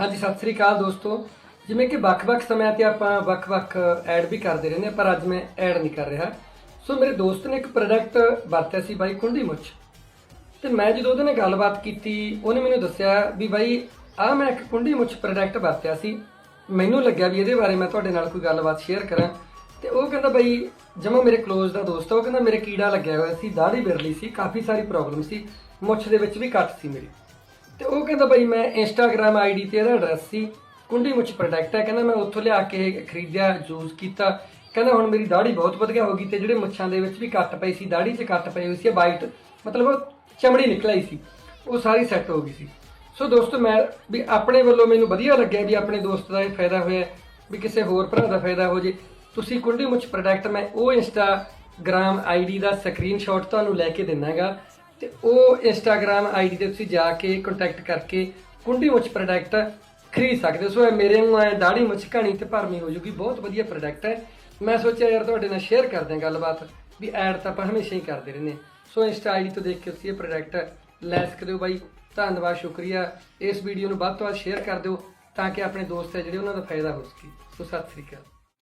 ਹਾਂਜੀ ਸਤਿ ਸ੍ਰੀ ਅਕਾਲ ਦੋਸਤੋ। ਜਿਵੇਂ ਕਿ ਵੱਖ-ਵੱਖ ਸਮਿਆਂ ਤੇ ਆਪਾਂ ਵੱਖ-ਵੱਖ ਐਡ ਵੀ ਕਰਦੇ ਰਹਿੰਦੇ ਹਾਂ, ਪਰ ਅੱਜ ਮੈਂ ਐਡ ਨਹੀਂ ਕਰ ਰਿਹਾ। ਸੋ ਮੇਰੇ ਦੋਸਤ ਨੇ ਇੱਕ ਪ੍ਰੋਡਕਟ ਵਰਤਿਆ ਸੀ ਬਾਈ ਕੁੰਡੀ ਮੁੱਛ। ਤੇ ਮੈਂ ਜਦੋਂ ਉਹਦੇ ਨਾਲ ਗੱਲਬਾਤ ਕੀਤੀ, ਉਹਨੇ ਮੈਨੂੰ ਦੱਸਿਆ ਵੀ ਬਾਈ ਆਹ ਮੈਂ ਇੱਕ ਕੁੰਡੀ ਮੁੱਛ ਪ੍ਰੋਡਕਟ ਵਰਤਿਆ ਸੀ। ਮੈਨੂੰ ਲੱਗਿਆ ਵੀ ਇਹਦੇ ਬਾਰੇ ਮੈਂ ਤੁਹਾਡੇ ਨਾਲ ਕੋਈ ਗੱਲਬਾਤ ਸ਼ੇਅਰ ਕਰਾਂ। ਤੇ ਉਹ ਕਹਿੰਦਾ ਬਾਈ, ਜਮਾ ਮੇਰੇ ক্লোਜ਼ ਦਾ ਦੋਸਤ ਆ, ਉਹ ਕਹਿੰਦਾ ਮੇਰੇ ਕੀੜਾ ਲੱਗਿਆ ਹੋਇਆ ਸੀ ਦਾੜੀ ਬਿਰਲੀ ਸੀ, ਕਾਫੀ ਸਾਰੀ ਪ੍ਰੋਬਲਮ ਸੀ, ਮੁੱਛ ਦੇ ਵਿੱਚ ਵੀ ਕੱਟ ਸੀ ਮੇਰੀ। ਤੇ ਉਹ ਕਹਿੰਦਾ ਬਈ ਮੈਂ ਇੰਸਟਾਗ੍ਰam ਆਈਡੀ ਤੇ ਇਹਦਾ ਐਡਰੈਸ ਸੀ, ਕੁੰਡੀ ਮੁੱਛ ਪ੍ਰੋਡਕਟ ਹੈ, ਕਹਿੰਦਾ ਮੈਂ ਉੱਥੋਂ ਲਿਆ ਕੇ ਖਰੀਦਿਆ ਯੂਜ਼ ਕੀਤਾ। ਕਹਿੰਦਾ ਹੁਣ ਮੇਰੀ ਦਾੜੀ ਬਹੁਤ ਵਧੀਆ ਹੋ ਗਈ ਤੇ ਜਿਹੜੇ ਮੁੱਛਾਂ ਦੇ ਵਿੱਚ ਵੀ ਕੱਟ ਪਈ ਸੀ ਦਾੜੀ 'ਚ ਕੱਟ ਪਈ ਹੋਈ ਸੀ ਵਾਈਟ ਮਤਲਬ ਉਹ ਚਮੜੀ ਨਿਕਲ ਆਈ ਸੀ, ਉਹ ਸਾਰੀ ਸੈੱਟ ਹੋ ਗਈ ਸੀ। ਸੋ ਦੋਸਤੋ, ਮੈਂ ਵੀ ਆਪਣੇ ਵੱਲੋਂ ਮੈਨੂੰ ਵਧੀਆ ਲੱਗਿਆ ਵੀ ਆਪਣੇ ਦੋਸਤ ਦਾ ਇਹ ਫਾਇਦਾ ਹੋਇਆ, ਵੀ ਕਿਸੇ ਹੋਰ ਭਰਾ ਦਾ ਫਾਇਦਾ ਹੋ ਜੇ। ਤੁਸੀਂ ਕੁੰਡੀ ਮੁੱਛ ਪ੍ਰੋਡਕਟ ਮੈਂ ਉਹ ਇੰਸਟਾਗ੍ਰam ਆਈਡੀ ਦਾ ਸਕਰੀਨਸ਼ਾਟ ਤੁਹਾਨੂੰ ਲੈ ਕੇ ਦਿੰਨਾਗਾ। ਤੇ ਉਹ ਇੰਸਟਾਗ੍ਰam ਆਈਡੀ ਤੇ ਤੁਸੀਂ ਜਾ ਕੇ ਕੰਟੈਕਟ ਕਰਕੇ ਕੁੰਡੀ ਮੁੱਛ ਪ੍ਰੋਡਕਟ ਖਰੀਦ ਸਕਦੇ ਹੋ। ਸੋ ਇਹ ਮੇਰੇ ਨੂੰ ਆਏ ਦਾੜੀ ਮੁੱਛ ਘਣੀ ਤੇ ਭਰਮੀ ਹੋ ਜੂਗੀ। ਬਹੁਤ ਵਧੀਆ ਪ੍ਰੋਡਕਟ ਹੈ। ਮੈਂ ਸੋਚਿਆ ਯਾਰ ਤੁਹਾਡੇ ਨਾਲ ਸ਼ੇਅਰ ਕਰਦੇ ਹਾਂ ਗੱਲਬਾਤ ਵੀ ਐਡ ਤਾਂ ਆਪਾਂ ਹਮੇਸ਼ਾ ਹੀ ਕਰਦੇ ਰਹਿੰਦੇ ਹਾਂ। ਸੋ ਇੰਸਟਾ ਆਈਡੀ ਤੋਂ ਦੇਖ ਕੇ ਤੁਸੀਂ ਇਹ ਪ੍ਰੋਡਕਟ ਲੈ ਸਕਦੇ ਹੋ ਬਾਈ। ਧੰਨਵਾਦ, ਸ਼ੁਕਰੀਆ। ਇਸ ਵੀਡੀਓ ਨੂੰ ਵੱਧ ਤੋਂ ਵੱਧ ਸ਼ੇਅਰ ਕਰ ਦਿਓ ਤਾਂ ਕਿ ਆਪਣੇ ਦੋਸਤ ਹੈ ਜਿਹੜੇ ਉਹਨਾਂ ਦਾ ਫਾਇਦਾ ਹੋ ਸਕੇ। ਸੋ ਸਤਿ ਸ੍ਰੀ ਅਕਾਲ।